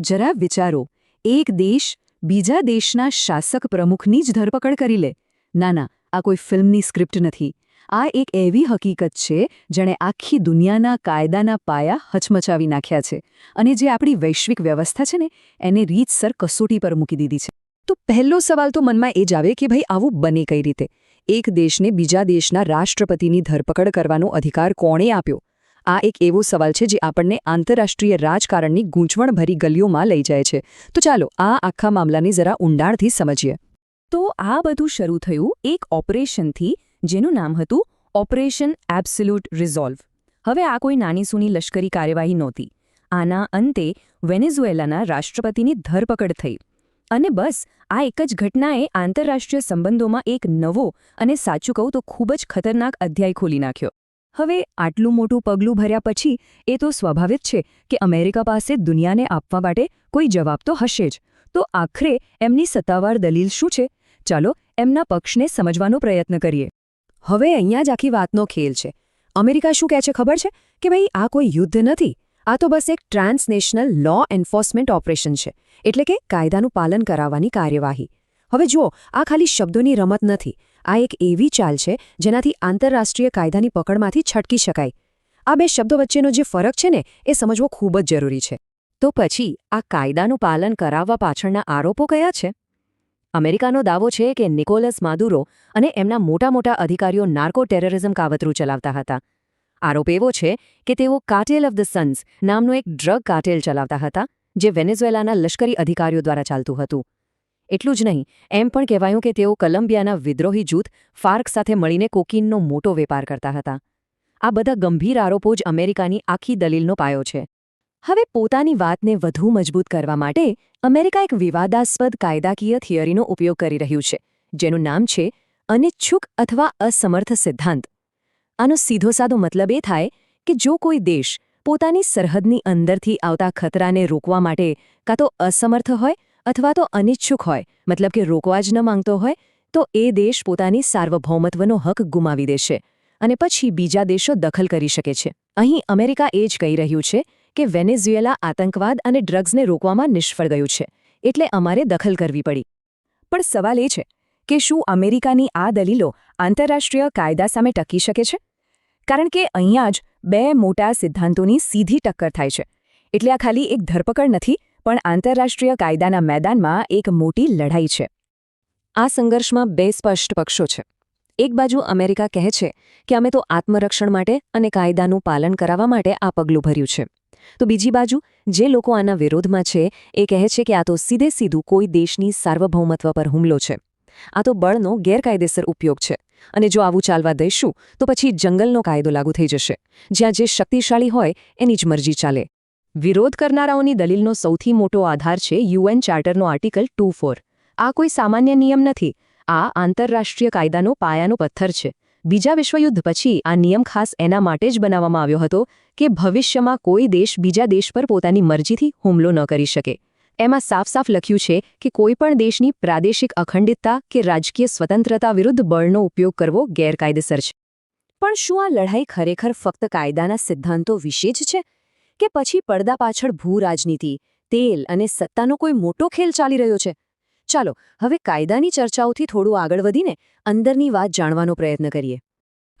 જરા વિચારો, એક દેશ બીજા દેશના શાસક પ્રમુખની જ ધરપકડ કરી લે. ના ના, આ કોઈ ફિલ્મની સ્ક્રિપ્ટ નથી. આ એક એવી હકીકત છે જેણે આખી દુનિયાના કાયદાના પાયા હચમચાવી નાખ્યા છે અને જે આપણી વૈશ્વિક વ્યવસ્થા છે ને, એને રીતસર કસોટી પર મૂકી દીધી છે. તો પહેલો સવાલ તો મનમાં એ જ આવે કે ભાઈ આવું બને કઈ રીતે? એક દેશને બીજા દેશના રાષ્ટ્રપતિની ધરપકડ કરવાનો અધિકાર કોણે આપ્યો? આ એક એવો સવાલ છે જે આપણને આંતરરાષ્ટ્રીય રાજકારણની ગૂંચવણભરી ગલીઓમાં લઈ જાય છે. તો ચાલો આ આખા મામલાને જરા ઊંડાણથી સમજીએ. તો આ બધું શરૂ થયું એક ઓપરેશનથી, જેનું નામ હતું ઓપરેશન એબ્સોલ્યુટ રિઝોલ્વ. હવે આ કોઈ નાની સૂની લશ્કરી કાર્યવાહી નહોતી. આના અંતે વેનેઝુએલાના રાષ્ટ્રપતિની ધરપકડ થઈ. અને બસ, આ એક જ ઘટનાએ આંતરરાષ્ટ્રીય સંબંધોમાં એક નવો અને સાચું કહું તો ખૂબ જ ખતરનાક અધ્યાય ખોલી નાખ્યો. હવે આટલું મોટું પગલું ભર્યા પછી એ તો સ્વાભાવિક છે કે અમેરિકા પાસે દુનિયાને આપવા માટે કોઈ જવાબ તો હશે જ. તો આખરે એમની સત્તાવાર દલીલ શું છે? ચાલો એમના પક્ષને સમજવાનો પ્રયત્ન કરીએ. હવે અહીંયા જ આખી વાતનો ખેલ છે. અમેરિકા શું કહે છે ખબર છે? કે ભાઈ, આ કોઈ યુદ્ધ નથી. આ તો બસ એક ટ્રાન્સનેશનલ લો એન્ફોર્સમેન્ટ ઓપરેશન છે. એટલે કે કાયદાનું પાલન કરાવવાની કાર્યવાહી. હવે જુઓ, આ ખાલી શબ્દોની રમત નથી. આ એક એવી ચાલ છે જેનાથી આંતરરાષ્ટ્રીય કાયદાની પકડમાંથી છટકી શકાય. આ બે શબ્દો વચ્ચેનો જે ફરક છે ને, એ સમજવો ખૂબ જ જરૂરી છે. તો પછી, આ કાયદાનું પાલન કરાવવા પાછળના આરોપો કયા છે? અમેરિકાનો દાવો છે કે નિકોલસ માદુરો અને એમના મોટા મોટા અધિકારીઓ નાર્કો ટેરરિઝમ કાવતરું ચલાવતા હતા. આરોપ એવો છે કે તેઓ કાર્ટેલ ઓફ ધ સન્સ નામનું એક ડ્રગ કાર્ટેલ ચલાવતા હતા, જે વેનેઝુએલાના લશ્કરી અધિકારીઓ દ્વારા ચાલતું હતું. એટલું જ નહીં, એમ પણ કહેવાયું કે તેઓ કલંબિયાના વિદ્રોહી જૂથ ફાર્ક સાથે મળીને કોકીનનો મોટો વેપાર કરતા હતા. આ બધા ગંભીર આરોપો જ અમેરિકાની આખી દલીલનો પાયો છે. હવે પોતાની વાતને વધુ મજબૂત કરવા માટે અમેરિકા એક વિવાદાસ્પદ કાયદાકીય થિયરીનો ઉપયોગ કરી રહ્યું છે, જેનું નામ છે અનિચ્છુક અથવા અસમર્થ સિદ્ધાંત. આનો સીધો સાદો મતલબ એ થાય કે જો કોઈ દેશ પોતાની સરહદની અંદરથી આવતા ખતરાને રોકવા માટે કાં તો અસમર્થ હોય અથવા તો અનિચ્છુક હોય, મતલબ કે રોકવા જ ન માંગતો હોય, તો એ દેશ પોતાની સાર્વભૌમત્વનો હક ગુમાવી દેશે અને પછી બીજા દેશો દખલ કરી શકે છે. અહીં અમેરિકા એ જ કહી રહ્યું છે કે વેનેઝુએલા આતંકવાદ અને ડ્રગ્સને રોકવામાં નિષ્ફળ ગયું છે, એટલે અમારે દખલ કરવી પડી. પણ સવાલ એ છે કે શું અમેરિકાની આ દલીલો આંતરરાષ્ટ્રીય કાયદા સામે ટકી શકે છે? કારણ કે અહીંયા જ બે મોટા સિદ્ધાંતોની સીધી ટક્કર થાય છે. એટલે આ ખાલી એક ધરપકડ નથી પણ આંતરરાષ્ટ્રીય કાયદાના મેદાનમાં એક મોટી લડાઈ છે. આ સંઘર્ષમાં બે સ્પષ્ટ પક્ષો છે. એક બાજુ અમેરિકા કહે છે કે અમે તો આત્મરક્ષણ માટે અને કાયદાનું પાલન કરાવવા માટે આ પગલું ભર્યું છે. તો બીજી બાજુ, જે લોકો આના વિરોધમાં છે, એ કહે છે કે આ તો સીધે સીધું કોઈ દેશની સાર્વભૌમત્વ પર હુમલો છે. આ તો બળનો ગેરકાયદેસર ઉપયોગ છે. અને જો આવું ચાલવા દઈશું, તો પછી જંગલનો કાયદો લાગુ થઈ જશે. જ્યાં જે શક્તિશાળી હોય, એની જ મરજી ચાલે. વિરોધ કરનારાઓની દલીલનો સૌથી મોટો આધાર છે યુએન ચાર્ટરનો આર્ટિકલ ટુ આ કોઈ સામાન્ય નિયમ નથી. આ આંતરરાષ્ટ્રીય કાયદાનો પાયાનો પથ્થર છે. બીજા વિશ્વયુદ્ધ પછી આ નિયમ ખાસ એના માટે જ બનાવવામાં આવ્યો હતો કે ભવિષ્યમાં કોઈ દેશ બીજા દેશ પર પોતાની મરજીથી હુમલો ન કરી શકે. એમાં સાફ સાફ લખ્યું છે કે કોઈપણ દેશની પ્રાદેશિક અખંડિતતા કે રાજકીય સ્વતંત્રતા વિરુદ્ધ બળનો ઉપયોગ કરવો ગેરકાયદેસર છે. પણ શું આ લડાઈ ખરેખર ફક્ત કાયદાના સિદ્ધાંતો વિશે જ છે? કે પછી પડદા પાછળ ભૂ રાજનીતિ તેલ અને સત્તાનો કોઈ મોટો ખેલ ચાલી રહ્યો છે? ચાલો, હવે કાયદાની ચર્ચાઓથી થોડું આગળ વધીને અંદરની વાત જાણવાનો પ્રયત્ન કરીએ.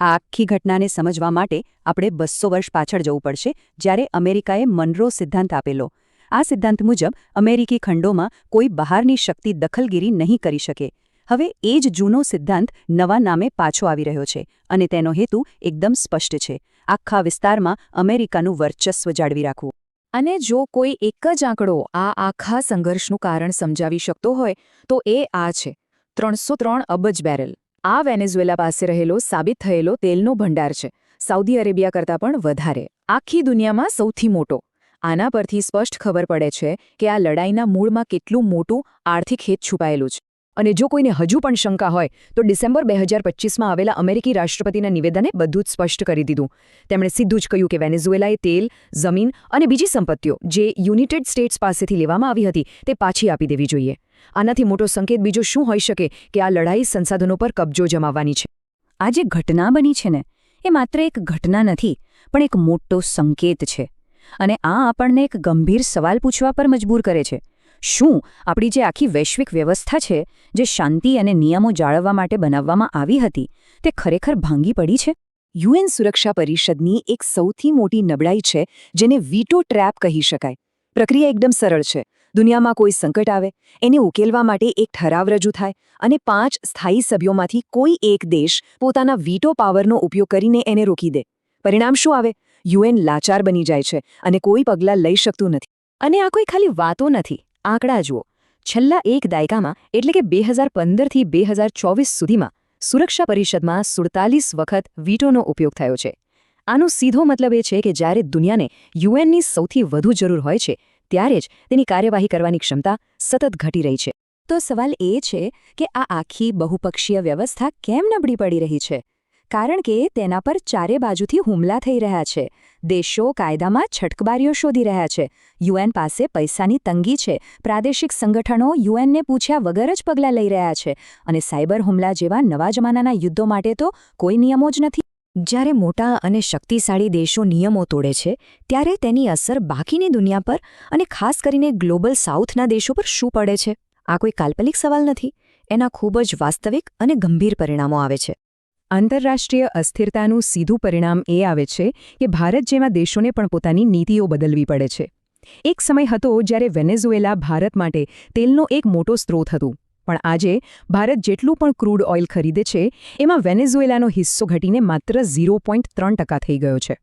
આ આખી ઘટનાને સમજવા માટે આપણે બસો વર્ષ પાછળ જવું પડશે જ્યારે અમેરિકાએ મનરો સિદ્ધાંત આપેલો. આ સિદ્ધાંત મુજબ અમેરિકી ખંડોમાં કોઈ બહારની શક્તિ દખલગીરી નહીં કરી શકે. હવે એ જ જૂનો સિદ્ધાંત નવા નામે પાછો આવી રહ્યો છે અને તેનો હેતુ એકદમ સ્પષ્ટ છે. આખા વિસ્તારમાં અમેરિકાનું વર્ચસ્વ જાળવી રાખવું. અને જો કોઈ એક જ આંકડો આ આખા સંઘર્ષનું કારણ સમજાવી શકતો હોય, તો એ આ છે. ત્રણસો ત્રણ અબજ બેરલ. આ વેનેઝુએલા પાસે રહેલો સાબિત થયેલો તેલનો ભંડાર છે. સાઉદી અરેબિયા કરતાં પણ વધારે. આખી દુનિયામાં સૌથી મોટો. આના પરથી સ્પષ્ટ ખબર પડે છે કે આ લડાઈના મૂળમાં કેટલું મોટું આર્થિક હેત છુપાયેલું છે. અને જો કોઈને હજુ પણ શંકા હોય, તો ડિસેમ્બર બે હજાર પચીસમાં આવેલા અમેરિકી રાષ્ટ્રપતિના નિવેદને બધું જ સ્પષ્ટ કરી દીધું. તેમણે સીધું જ કહ્યું કે વેનેઝુએલાએ તેલ, જમીન અને બીજી સંપત્તિઓ જે યુનાઇટેડ સ્ટેટ્સ પાસેથી લેવામાં આવી હતી, તે પાછી આપી દેવી જોઈએ. આનાથી મોટો સંકેત બીજો શું હોઈ શકે કે આ લડાઈ સંસાધનો પર કબજો જમાવવાની છે? આ જે ઘટના બની છે ને, એ માત્ર એક ઘટના નથી, પણ એક મોટો સંકેત છે. અને આ આપણને એક ગંભીર સવાલ પૂછવા પર મજબૂર કરે છે. શું આપણી જે આખી વૈશ્વિક વ્યવસ્થા છે, જે શાંતિ અને નિયમો જાળવવા માટે બનાવવામાં આવી હતી, તે ખરેખર ભાંગી પડી છે? યુએન સુરક્ષા પરિષદની એક સૌથી મોટી નબળાઈ છે, જેને વીટો ટ્રેપ કહી શકાય. પ્રક્રિયા એકદમ સરળ છે. દુનિયામાં કોઈ સંકટ આવે, એને ઉકેલવા માટે એક ઠરાવ રજૂ થાય અને પાંચ સ્થાયી સભ્યોમાંથી કોઈ એક દેશ પોતાના વીટો પાવરનો ઉપયોગ કરીને એને રોકી દે. પરિણામ શું આવે? યુએન લાચાર બની જાય છે અને કોઈ પગલાં લઈ શકતું નથી. અને આ કોઈ ખાલી વાતો નથી. આંકડા જુઓ. છેલ્લા એક દાયકામાં, એટલે કે બે હજાર પંદરથી બે હજાર ચોવીસ સુધીમાં, સુરક્ષા પરિષદમાં સુડતાલીસ વખત વીટોનો ઉપયોગ થયો છે. આનો સીધો મતલબ એ છે કે જ્યારે દુનિયાને યુએનની સૌથી વધુ જરૂર હોય છે, ત્યારે જ તેની કાર્યવાહી કરવાની ક્ષમતા સતત ઘટી રહી છે. તો સવાલ એ છે કે આ આખી બહુપક્ષીય વ્યવસ્થા કેમ નબળી પડી રહી છે? કારણ કે તેના પર ચારે બાજુથી હુમલા થઈ રહ્યા છે. દેશો કાયદામાં છટકબારીઓ શોધી રહ્યા છે. યુએન પાસે પૈસાની તંગી છે. પ્રાદેશિક સંગઠનો યુએનને પૂછ્યા વગર જ પગલાં લઈ રહ્યા છે. અને સાયબર હુમલા જેવા નવા જમાનાના યુદ્ધો માટે તો કોઈ નિયમો જ નથી. જ્યારે મોટા અને શક્તિશાળી દેશો નિયમો તોડે છે, ત્યારે તેની અસર બાકીની દુનિયા પર અને ખાસ કરીને ગ્લોબલ સાઉથના દેશો પર શું પડે છે? આ કોઈ કાલ્પનિક સવાલ નથી. એના ખૂબ જ વાસ્તવિક અને ગંભીર પરિણામો આવે છે. આંતરરાષ્ટ્રીય અસ્થિરતાનું સીધું પરિણામ એ આવે છે કે ભારત જેવા દેશોને પણ પોતાની નીતિઓ બદલવી પડે છે. એક સમય હતો જ્યારે વેનેઝુએલા ભારત માટે તેલનો એક મોટો સ્ત્રોત હતું. પણ આજે ભારત જેટલું પણ ક્રૂડ ઓઇલ ખરીદે છે, એમાં વેનેઝુએલાનો હિસ્સો ઘટીને માત્ર ઝીરો થઈ ગયો છે.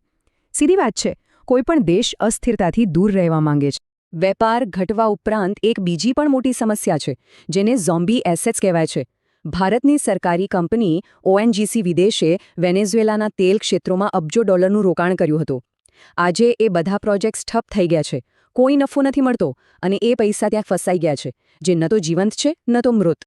સીધી વાત છે કોઈપણ દેશ અસ્થિરતાથી દૂર રહેવા માંગે છે. વેપાર ઘટવા ઉપરાંત એક બીજી પણ મોટી સમસ્યા છે, જેને ઝોમ્બી એસેટ્સ કહેવાય છે. ભારતની સરકારી કંપની ઓએનજીસી વિદેશે વેનેઝુએલાના તેલ ક્ષેત્રોમાં અબજો ડોલરનું રોકાણ કર્યું હતું. આજે એ બધા પ્રોજેક્ટ્સ ઠપ થઈ ગયા છે. કોઈ નફો નથી મળતો અને એ પૈસા ત્યાં ફસાઈ ગયા છે. જે ન તો જીવંત છે, ન તો મૃત.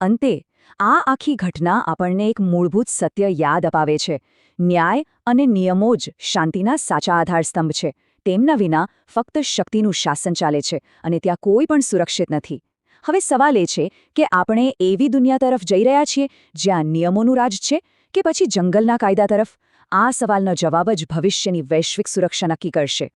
અંતે, આ આખી ઘટના આપણને એક મૂળભૂત સત્ય યાદ અપાવે છે. ન્યાય અને નિયમો જ શાંતિના સાચા આધારસ્તંભ છે. તેમના વિના ફક્ત શક્તિનું શાસન ચાલે છે અને ત્યાં કોઈ પણ સુરક્ષિત નથી. હવે સવાલ એ છે કે આપણે એવી દુનિયા તરફ જઈ રહ્યા છીએ જ્યાં નિયમોનું રાજ છે કે પછી જંગલના કાયદા તરફ? આ સવાલનો જવાબ જ ભવિષ્યની વૈશ્વિક સુરક્ષા નક્કી કરશે.